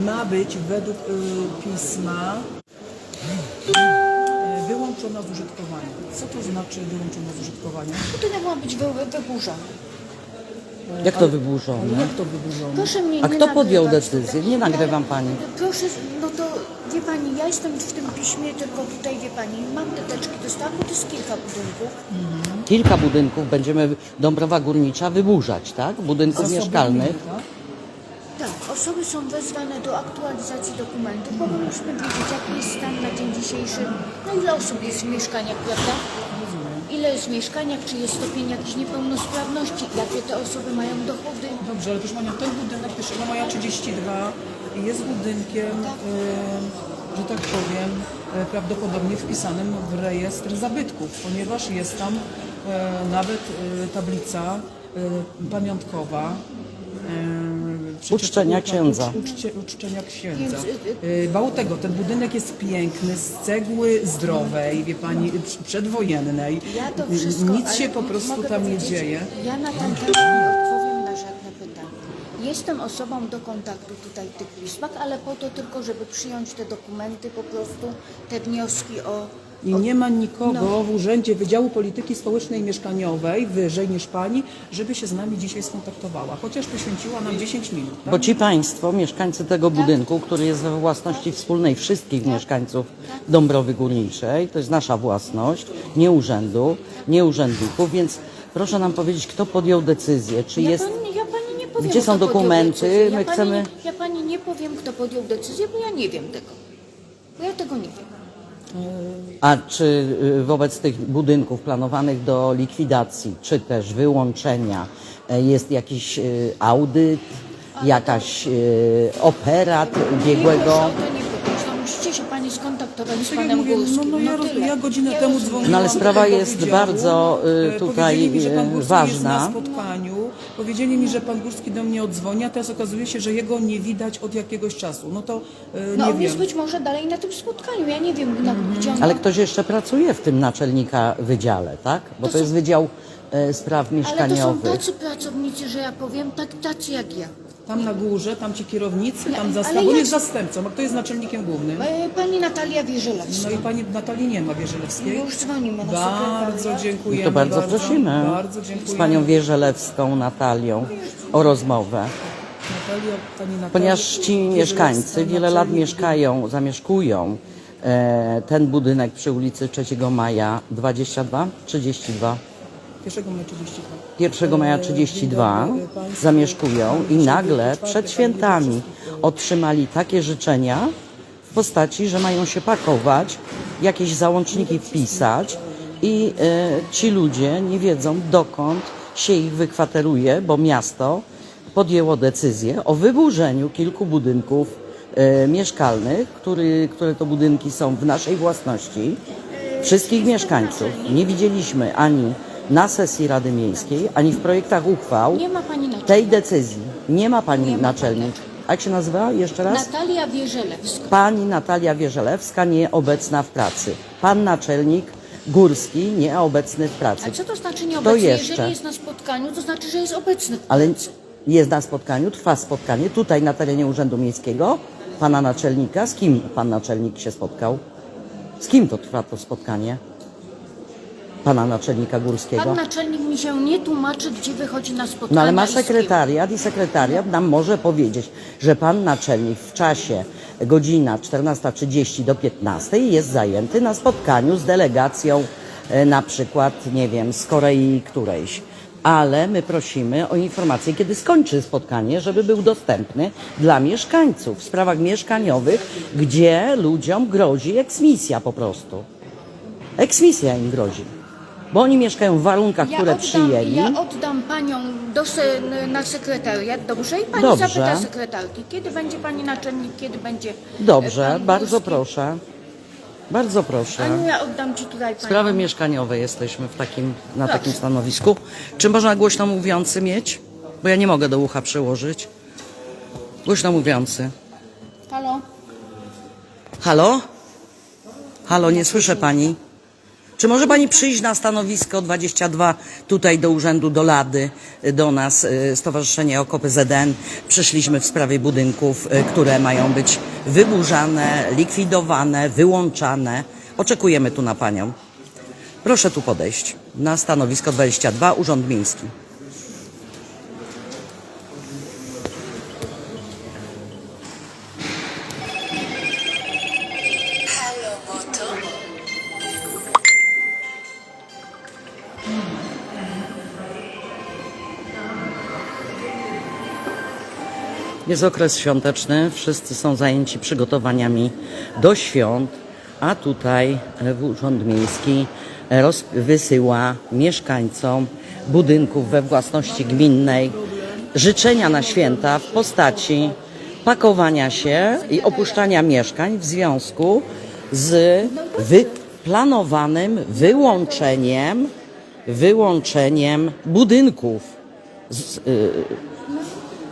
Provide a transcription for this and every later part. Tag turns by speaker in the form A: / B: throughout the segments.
A: ma być według y, pisma y, wyłączona z użytkowania. Co to znaczy wyłączona z użytkowania?
B: Budynek ma być wy- wyburzony.
C: Jak to
A: Ale
C: wyburzone?
A: jak to wyburzone?
B: Proszę mnie
C: A
B: nie
C: kto podjął
B: nagrywać
C: decyzję?
B: tutaj.
C: Nie nagrywam pani.
B: Proszę, no to wie pani, ja jestem w tym piśmie, tylko tutaj wie pani, mam te teczki dostawu, to jest kilka budynków.
C: Kilka budynków będziemy Dąbrowa Górnicza wyburzać, tak? Budynków
A: Zasoby
C: mieszkalnych.
A: gminy, tak?
B: Tak, osoby są wezwane do aktualizacji dokumentów, bo my musimy wiedzieć, jaki jest stan na dzień dzisiejszy, no ile osób jest w mieszkaniach, prawda? Ile jest w mieszkaniach, czy jest stopień jakiejś niepełnosprawności, jakie te osoby mają dochody.
A: Dobrze, ale proszę Panią, ten budynek 1 maja 32 jest budynkiem, y, że tak powiem, y, prawdopodobnie wpisanym w rejestr zabytków, ponieważ jest tam y, nawet y, tablica y, pamiątkowa.
C: Uczczenia księdza.
A: Uczcie, uczczenia księdza. Y, Mało tego, ten budynek jest piękny, z cegły zdrowej, wie Pani, y, przedwojennej.
B: Ja to wszystko,
A: Nic
B: ale
A: się po prostu
B: mogę
A: tam nie
B: powiedzieć,
A: dzieje.
B: Ja na ten temat nie odpowiem na żadne pytanie. Jestem osobą do kontaktu tutaj w tych pismach, ale po to tylko, żeby przyjąć te dokumenty, po prostu te wnioski o...
A: I nie ma nikogo
B: No.
A: w Urzędzie Wydziału Polityki Społecznej i Mieszkaniowej wyżej niż pani, żeby się z nami dzisiaj skontaktowała, chociaż poświęciła nam 10 minut. Tak?
C: Bo ci państwo, mieszkańcy tego budynku, który jest we własności wspólnej wszystkich mieszkańców Dąbrowy Górniczej, to jest nasza własność, nie urzędu, nie urzędników, więc proszę nam powiedzieć, kto podjął decyzję, czy
B: Ja,
C: jest...
B: pani, ja pani nie powiem,
C: Gdzie są dokumenty?
B: Ja
C: My
B: pani,
C: chcemy-
B: Ja pani nie powiem, kto podjął decyzję, bo ja nie wiem tego. Bo ja tego nie wiem.
C: A czy y, wobec tych budynków planowanych do likwidacji, czy też wyłączenia e, jest jakiś y, audyt, jakaś y, operat
B: Nie musicie się pani skontaktować z
A: Tak jak
B: panem
A: mówię, no,
B: Górskim.
A: no, ja, roz-
B: tyle.
A: ja godzinę
B: Ja
A: temu dzwoniłam
C: No ale
A: do
C: sprawa
A: tego
C: jest
A: wydziału.
C: bardzo, y,
A: E,
C: tutaj,
A: powiedzieli mi, że pan Górski
C: ważna.
A: jest na spotkaniu. Powiedzieli mi, że pan Górski do mnie odzwoni, a teraz okazuje się, że jego nie widać od jakiegoś czasu. No to e,
B: No
A: nie
B: on jest
A: wiem.
B: być może dalej na tym spotkaniu. Ja nie wiem, na, gdzie on
C: Ale ktoś jeszcze pracuje w tym naczelnika wydziale, tak? Bo
B: To
C: to jest
B: są-
C: Wydział e, Spraw
B: Ale to są
C: Mieszkaniowych.
B: tacy pracownicy, że ja powiem, tak, tacy jak ja.
A: Tam na górze, tam ci kierownicy, tam zastępca. On
B: jak-
A: jest zastępcą, a kto jest naczelnikiem głównym?
B: E, Pani Natalia Wierzelewska.
A: No i pani Natalii nie ma Wierzelewskiej.
B: Już dzwonimy na
A: Bardzo
B: sekretariat.
A: dziękujemy.
C: To bardzo prosimy
A: Bardzo dziękujemy.
C: z panią Wierzelewską Natalią o rozmowę.
A: Natalio, pani Natalio,
C: Ponieważ ci mieszkańcy wiele lat
A: naczelnik
C: mieszkają, zamieszkują e, ten budynek przy ulicy 3 Maja 22, 32.
A: 1 maja 32.
C: 1 maja 32 zamieszkują i nagle przed świętami otrzymali takie życzenia w postaci, że mają się pakować, jakieś załączniki wpisać i e, ci ludzie nie wiedzą dokąd się ich wykwateruje, bo miasto podjęło decyzję o wyburzeniu kilku budynków e, mieszkalnych, który, które to budynki są w naszej własności, wszystkich mieszkańców. Nie widzieliśmy ani na sesji Rady Miejskiej, ani w projektach uchwał
B: Nie ma pani
C: tej decyzji. Nie ma pani
B: Nie ma
C: naczelnik. A jak się nazywa jeszcze raz?
B: Natalia Wierzelewska.
C: Pani Natalia Wierzelewska nieobecna w pracy. Pan naczelnik Górski nieobecny w pracy.
B: A co to znaczy nieobecny?
C: jeszcze?
B: Jeżeli jest na spotkaniu, to znaczy, że jest obecny.
C: Ale jest na spotkaniu, trwa spotkanie tutaj na terenie Urzędu Miejskiego, pana naczelnika. Z kim pan naczelnik się spotkał? Z kim to trwa to spotkanie? Pana naczelnika Górskiego.
B: Pan naczelnik mi się nie tłumaczy, gdzie wychodzi na spotkanie.
C: No ale ma sekretariat i sekretariat nam może powiedzieć, że pan naczelnik w czasie godzina 14.30 do 15.00 jest zajęty na spotkaniu z delegacją e, na przykład, nie wiem, z Korei którejś. Ale my prosimy o informację, kiedy skończy spotkanie, żeby był dostępny dla mieszkańców w sprawach mieszkaniowych, gdzie ludziom grozi eksmisja po prostu. Eksmisja im grozi. Bo oni mieszkają w warunkach, które
B: oddam,
C: przyjęli.
B: ja oddam panią do se, na sekretariat, dobrze? I pani
C: Dobrze.
B: zapyta sekretarki, kiedy będzie pani naczelnik, kiedy będzie. e,
C: Dobrze,
B: pan
C: bardzo
B: Górski.
C: proszę. Bardzo proszę.
B: Aniu, ja oddam ci tutaj panią.
C: Sprawy mieszkaniowe jesteśmy w takim, na
B: Proszę.
C: takim stanowisku. Czy można głośno mówiący mieć? Bo ja nie mogę do ucha przyłożyć. Głośno mówiący.
B: Halo?
C: Halo? Halo, nie słyszę pani. Czy może pani przyjść na stanowisko 22 tutaj do urzędu, do Lady, do nas, y, Stowarzyszenie Okopy ZN. Przyszliśmy w sprawie budynków, y, które mają być wyburzane, likwidowane, wyłączane. Oczekujemy tu na panią. Proszę tu podejść na stanowisko 22, Urząd Miejski. Jest okres świąteczny, wszyscy są zajęci przygotowaniami do świąt, a tutaj e, Urząd Miejski e, wysyła mieszkańcom budynków we własności gminnej życzenia na święta w postaci pakowania się i opuszczania mieszkań w związku z wyplanowanym wyłączeniem, wyłączeniem budynków. Z,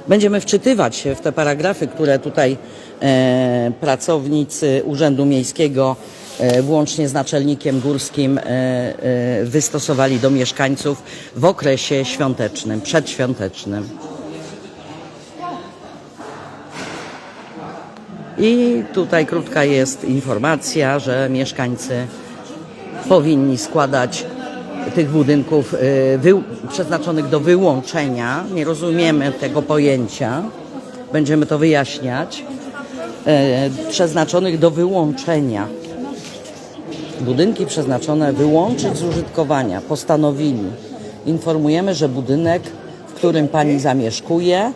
C: Będziemy wczytywać się w te paragrafy, które tutaj e, pracownicy Urzędu Miejskiego e, włącznie z naczelnikiem górskim e, e, wystosowali do mieszkańców w okresie świątecznym, przedświątecznym. I tutaj krótka jest informacja, że mieszkańcy powinni składać tych budynków y, wy, przeznaczonych do wyłączenia. Nie rozumiemy tego pojęcia. Będziemy to wyjaśniać. E, przeznaczonych do wyłączenia. Budynki przeznaczone wyłączyć z użytkowania. Postanowili. Informujemy, że budynek, w którym pani zamieszkuje,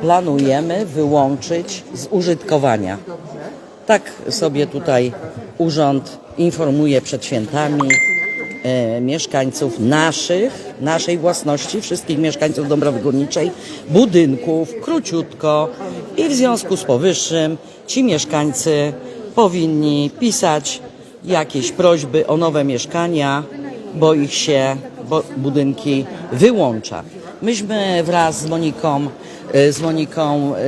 C: planujemy wyłączyć z użytkowania. Tak sobie tutaj urząd informuje przed świętami e, mieszkańców naszych, naszej własności, wszystkich mieszkańców Dąbrowy Górniczej, budynków, króciutko i w związku z powyższym ci mieszkańcy powinni pisać jakieś prośby o nowe mieszkania, bo ich się, bo budynki wyłącza. Myśmy wraz z Moniką, e, z Moniką, e,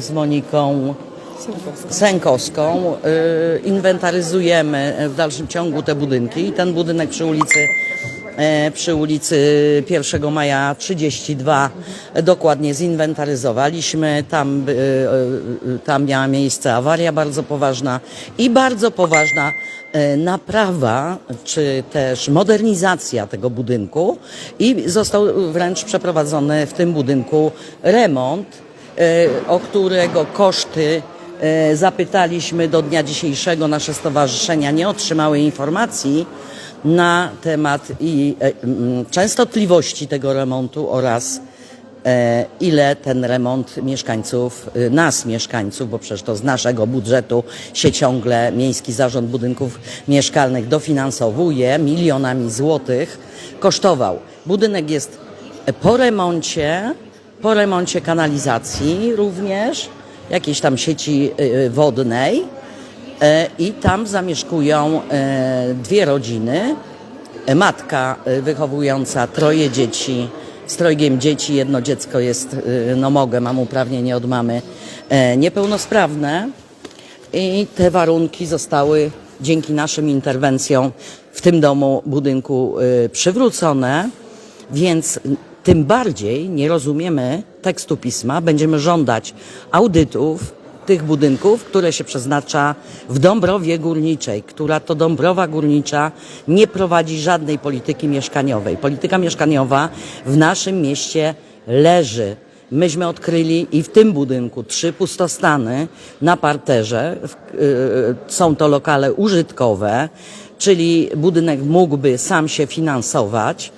C: z Moniką Sękowską y, inwentaryzujemy w dalszym ciągu te budynki i ten budynek przy ulicy e, przy ulicy 1 Maja 32 dokładnie zinwentaryzowaliśmy. Tam, y, y, tam miała miejsce awaria bardzo poważna i bardzo poważna e, naprawa, czy też modernizacja tego budynku i został wręcz przeprowadzony w tym budynku remont, e, o którego koszty E, Zapytaliśmy do dnia dzisiejszego, nasze stowarzyszenia nie otrzymały informacji na temat i e, mm, częstotliwości tego remontu oraz e, ile ten remont mieszkańców, e, nas mieszkańców, bo przecież to z naszego budżetu się ciągle Miejski Zarząd Budynków Mieszkalnych dofinansowuje milionami złotych, kosztował. Budynek jest po remoncie, po remoncie kanalizacji również, jakiejś tam sieci y, wodnej e, i tam zamieszkują e, dwie rodziny. E, Matka wychowująca troje dzieci, z trojgiem dzieci, jedno dziecko jest, y, no mogę, mam uprawnienie od mamy, niepełnosprawne. I te warunki zostały dzięki naszym interwencjom w tym domu, budynku y, przywrócone, więc tym bardziej nie rozumiemy tekstu pisma, będziemy żądać audytów tych budynków, które się przeznacza w Dąbrowie Górniczej, która to Dąbrowa Górnicza nie prowadzi żadnej polityki mieszkaniowej. Polityka mieszkaniowa w naszym mieście leży. Myśmy odkryli i w tym budynku trzy pustostany na parterze. Y, Są to lokale użytkowe, czyli budynek mógłby sam się finansować.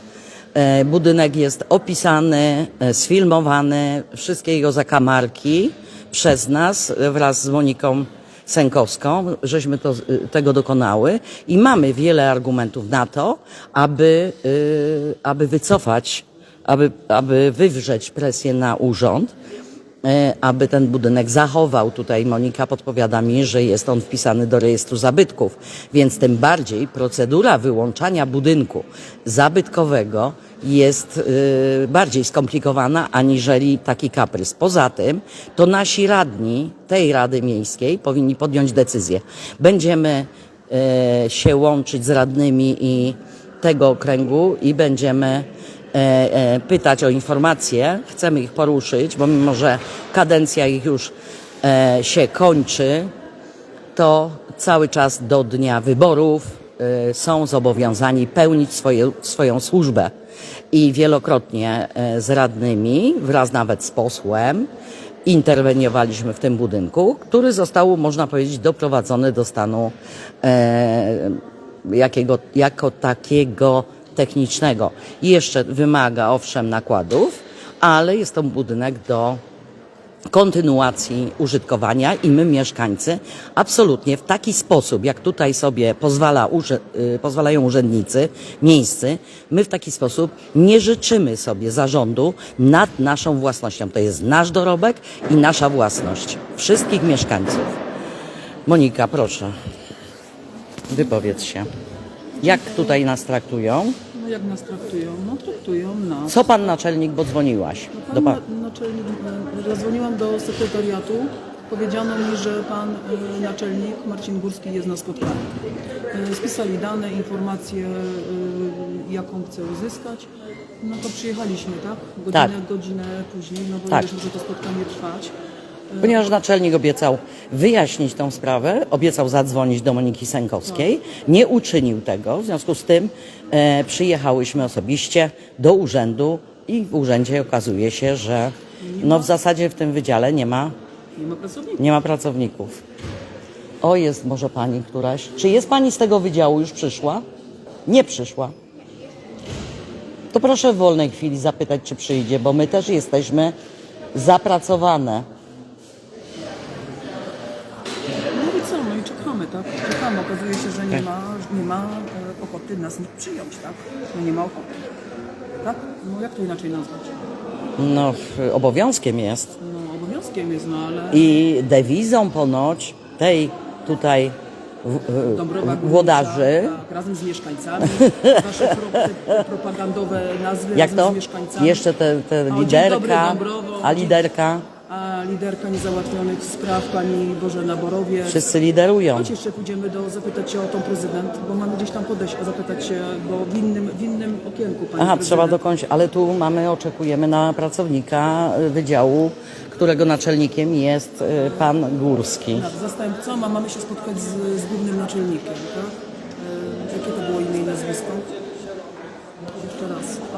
C: E, Budynek jest opisany, e, sfilmowany, wszystkie jego zakamarki przez nas wraz z Moniką Sękowską, żeśmy to, e, tego dokonały. I mamy wiele argumentów na to, aby, aby wycofać, aby, aby wywrzeć presję na urząd, aby ten budynek zachował. Tutaj Monika podpowiada mi, że jest on wpisany do rejestru zabytków, więc tym bardziej procedura wyłączania budynku zabytkowego jest y, bardziej skomplikowana aniżeli taki kaprys. Poza tym to nasi radni tej Rady Miejskiej powinni podjąć decyzję. Będziemy e, się łączyć z radnymi i tego okręgu i będziemy e, e, pytać o informacje. Chcemy ich poruszyć, bo mimo, że kadencja ich już e, się kończy, to cały czas do dnia wyborów są zobowiązani pełnić swoje, swoją służbę. I wielokrotnie z radnymi, wraz nawet z posłem, interweniowaliśmy w tym budynku, który został, można powiedzieć, doprowadzony do stanu e, jakiego, jako takiego technicznego. Jeszcze wymaga owszem nakładów, ale jest to budynek do kontynuacji użytkowania i my mieszkańcy absolutnie w taki sposób, jak tutaj sobie pozwala, y, pozwalają urzędnicy miejscy, my w taki sposób nie życzymy sobie zarządu nad naszą własnością. To jest nasz dorobek i nasza własność wszystkich mieszkańców. Monika, proszę, wypowiedz się. Jak tutaj nas traktują?
A: Jak nas traktują? No traktują nas.
C: Co pan naczelnik, bo dzwoniłaś?
A: No
C: Do
A: pan
C: pan...
A: na, naczelnik, e, zadzwoniłam do sekretariatu. Powiedziano mi, że pan e, naczelnik Marcin Górski jest na spotkaniu. E, Spisali dane, informacje, e, jaką chce uzyskać. No to przyjechaliśmy, tak? Godzinę,
C: Tak.
A: godzinę później, no bo
C: Tak.
A: tak. że to spotkanie trwać.
C: Ponieważ naczelnik obiecał wyjaśnić tą sprawę, obiecał zadzwonić do Moniki Sękowskiej, nie uczynił tego, w związku z tym e, przyjechałyśmy osobiście do urzędu i w urzędzie okazuje się, że no w zasadzie w tym wydziale nie ma,
A: Nie ma pracowników.
C: nie ma pracowników. O, jest może pani któraś. Czy jest pani z tego wydziału już przyszła? Nie przyszła. To proszę w wolnej chwili zapytać, czy przyjdzie, bo my też jesteśmy zapracowane.
A: No i co? No i czekamy, tak? Czekamy. Okazuje się, że nie ma, nie ma e, ochoty nas przyjąć, tak? No nie ma ochoty. Tak? No jak to inaczej nazwać?
C: No, obowiązkiem jest.
A: No obowiązkiem jest, no ale...
C: I dewizą ponoć tej tutaj w, włodarzy,
A: Tak, razem z mieszkańcami. Wasze pro, propagandowe nazwy
C: jak
A: razem
C: to?
A: z mieszkańcami.
C: Jeszcze te, te
A: dobry,
C: liderka,
A: Dąbrowo.
C: a liderka,
A: A liderka niezałatwionych spraw, pani Bożena Borowiec.
C: wszyscy liderują.
A: Chodź jeszcze pójdziemy do, zapytać się o tą prezydent, bo mamy gdzieś tam podejść, a zapytać się, bo w innym, w innym okienku pani
C: Aha,
A: prezydent.
C: trzeba dokończyć, ale tu mamy, oczekujemy na pracownika y, wydziału, którego naczelnikiem jest y, pan Górski.
A: Tak, zastępcą, a mamy się spotkać z, z głównym naczelnikiem, tak? E, jakie to było imię i nazwisko? Jeszcze raz, ale zaraz się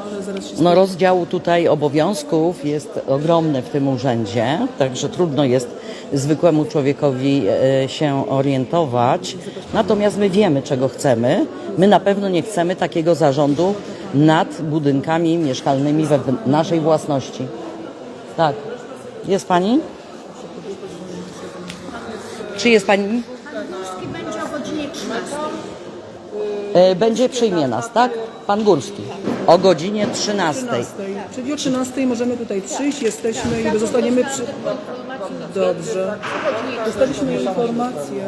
C: No rozdział tutaj obowiązków jest ogromny w tym urzędzie, także trudno jest zwykłemu człowiekowi e, się orientować. Natomiast my wiemy, czego chcemy. My na pewno nie chcemy takiego zarządu nad budynkami mieszkalnymi we naszej własności. Tak. Jest pani? Czy jest pani?
B: Górski będzie o godzinie 13.
C: E, Będzie przyjmie nas, tak? Pan Górski. O godzinie 13.
A: 13. Czyli o 13 możemy tutaj przyjść, jesteśmy i zostaniemy przy... Dobrze. Dostaliśmy informację,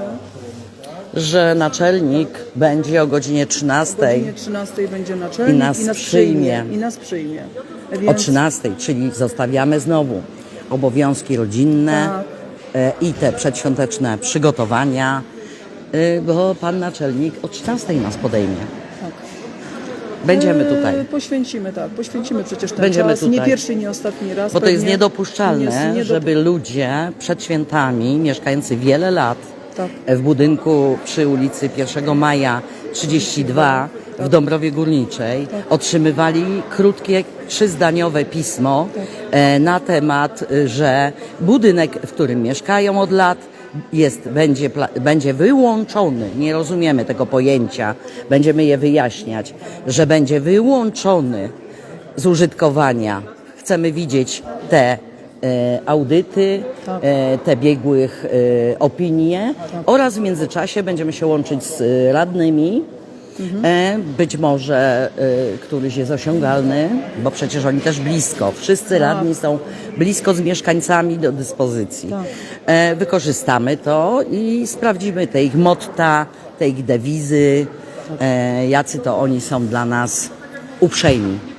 C: że naczelnik będzie o godzinie
A: o
C: 13,
A: godzinie 13 będzie naczelnik
C: I nas przyjmie.
A: I nas przyjmie.
C: o
A: Więc
C: 13, czyli zostawiamy znowu obowiązki rodzinne
A: Tak.
C: e, i te przedświąteczne przygotowania, e, bo pan naczelnik o 13 nas podejmie.
A: Tak.
C: Będziemy
A: E,
C: tutaj.
A: Poświęcimy, tak. Poświęcimy przecież ten
C: Będziemy
A: czas. Nie
C: tutaj.
A: pierwszy, nie ostatni raz.
C: Bo to jest
A: pewnie.
C: niedopuszczalne,
A: Jest niedop-
C: żeby ludzie przed świętami, mieszkający wiele lat
A: Tak.
C: w budynku przy ulicy 1 Maja 32 w Dąbrowie Górniczej otrzymywali krótkie, trzyzdaniowe pismo e, na temat, y, że budynek, w którym mieszkają od lat, jest, będzie, będzie wyłączony, nie rozumiemy tego pojęcia, będziemy je wyjaśniać, że będzie wyłączony z użytkowania. Chcemy widzieć te e, audyty, e, te biegłych e, opinie oraz w międzyczasie będziemy się łączyć z e, radnymi. E, być może e, któryś jest osiągalny, bo przecież oni też blisko. Wszyscy radni są blisko z mieszkańcami do dyspozycji. E, wykorzystamy to i sprawdzimy te ich motta, te ich dewizy, e, jacy to oni są dla nas uprzejmi.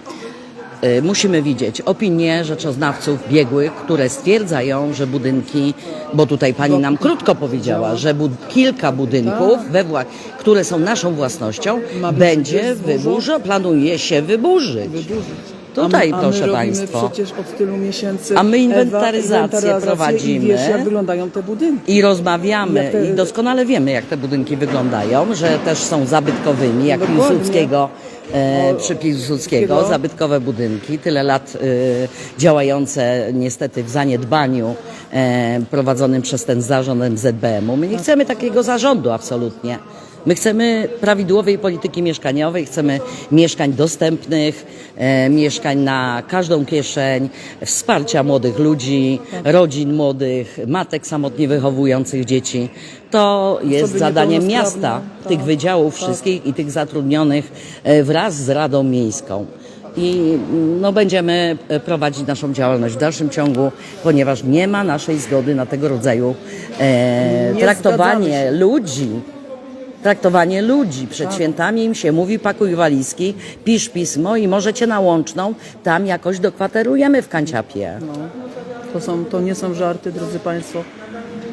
C: Y, musimy widzieć opinie rzeczoznawców biegłych, które stwierdzają, że budynki, bo tutaj pani nam krótko powiedziała, że bud kilka budynków, we wła- które są naszą własnością, będzie wyburzo, planuje się wyburzyć. Tutaj,
A: a my,
C: proszę
A: a my robimy
C: państwa.
A: przecież od tylu miesięcy
C: A my
A: Ewa,
C: inwentaryzację
A: inwentaryzację
C: prowadzimy.
A: I wiesz, jak wyglądają te budynki.
C: I rozmawiamy
A: te-
C: i doskonale wiemy, jak te budynki wyglądają, że też są zabytkowymi, jak
A: Dokładnie.
C: Piłsudskiego, e, przy Piłsudskiego. zabytkowe budynki, tyle lat e, działające niestety w zaniedbaniu e, prowadzonym przez ten zarząd MZBM-u. My nie chcemy takiego zarządu absolutnie. My chcemy prawidłowej polityki mieszkaniowej, chcemy mieszkań dostępnych, e, mieszkań na każdą kieszeń, wsparcia młodych ludzi, rodzin młodych, matek samotnie wychowujących dzieci. To jest zadaniem miasta,
A: tak,
C: tych wydziałów
A: tak.
C: wszystkich i tych zatrudnionych e, wraz z Radą Miejską. I mm, no, będziemy e, prowadzić naszą działalność w dalszym ciągu, ponieważ nie ma naszej zgody na tego rodzaju e,
A: Nie
C: traktowanie ludzi. Traktowanie ludzi. Przed
A: Tak.
C: świętami im się mówi pakuj walizki, pisz pismo i możecie na łączną, tam jakoś dokwaterujemy w kanciapie.
A: No, to, są, to nie są żarty, drodzy Państwo.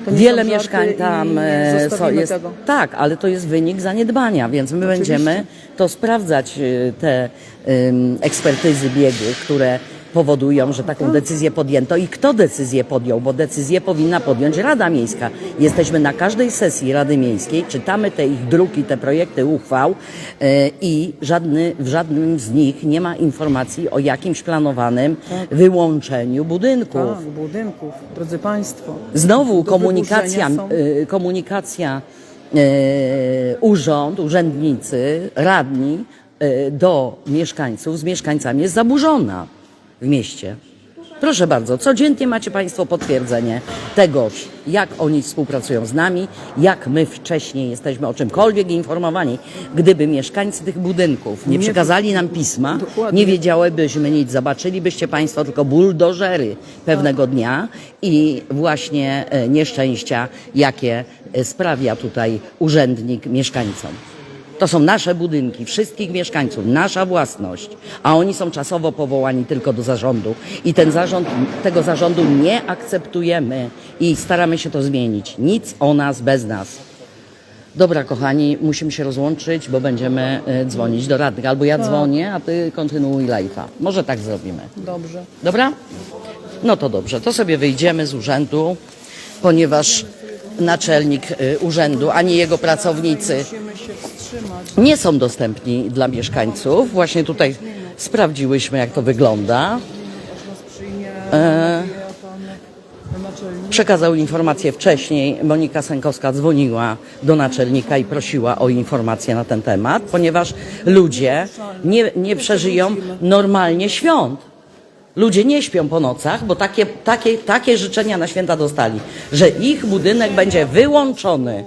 A: To nie
C: Wiele
A: są żarty
C: mieszkań
A: i
C: tam e, so, jest.
A: tego.
C: Tak, ale to jest wynik zaniedbania, więc my będziemy to sprawdzać, e, te em, ekspertyzy biegłych, które powodują, że taką decyzję podjęto i kto decyzję podjął, bo decyzję powinna podjąć Rada Miejska. Jesteśmy na każdej sesji Rady Miejskiej, czytamy te ich druki, te projekty uchwał e, i żadny, w żadnym z nich nie ma informacji o jakimś planowanym wyłączeniu budynków.
A: Tak, budynków, drodzy Państwo.
C: Znowu komunikacja, y, komunikacja y, urząd, urzędnicy, radni do mieszkańców z mieszkańcami jest zaburzona w mieście. Proszę bardzo, codziennie macie Państwo potwierdzenie tegoż, jak oni współpracują z nami, jak my wcześniej jesteśmy o czymkolwiek informowani. Gdyby mieszkańcy tych budynków nie przekazali nam pisma, nie wiedziałybyśmy nic, zobaczylibyście Państwo tylko buldożery pewnego dnia i właśnie e, nieszczęścia, jakie e, sprawia tutaj urzędnik mieszkańcom. To są nasze budynki, wszystkich mieszkańców, nasza własność, a oni są czasowo powołani tylko do zarządu i ten zarząd, tego zarządu nie akceptujemy i staramy się to zmienić. Nic o nas bez nas. Dobra, kochani, musimy się rozłączyć, bo będziemy e, dzwonić do radnych. Albo ja dzwonię, a ty kontynuuj live'a. Może tak zrobimy.
A: Dobrze.
C: Dobra? No to dobrze, to sobie wyjdziemy z urzędu, ponieważ naczelnik y, urzędu ani jego pracownicy
A: Musimy się wstrzymać.
C: Nie są dostępni dla mieszkańców. Właśnie tutaj sprawdziłyśmy, jak to wygląda. E. Przekazał informację wcześniej. Monika Sękowska dzwoniła do naczelnika i prosiła o informację na ten temat, ponieważ ludzie nie, nie przeżyją normalnie świąt. Ludzie nie śpią po nocach, bo takie, takie, takie życzenia na święta dostali, że ich budynek będzie wyłączony.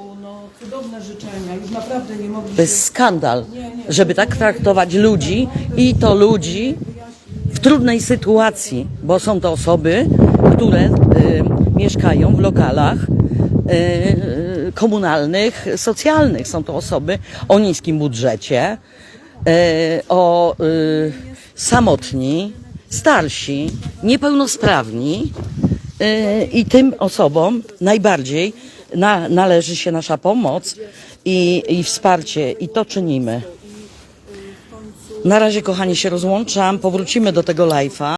A: Życzenia, już naprawdę nie mogli
C: To jest skandal, żeby tak traktować ludzi i to ludzi w trudnej sytuacji, bo są to osoby, które y, mieszkają w lokalach y, komunalnych, socjalnych. Są to osoby o niskim budżecie, y, o y, samotni, starsi, niepełnosprawni y, i tym osobom najbardziej na, należy się nasza pomoc i, i wsparcie i to czynimy. Na razie, kochani, się rozłączam. Powrócimy do tego live'a.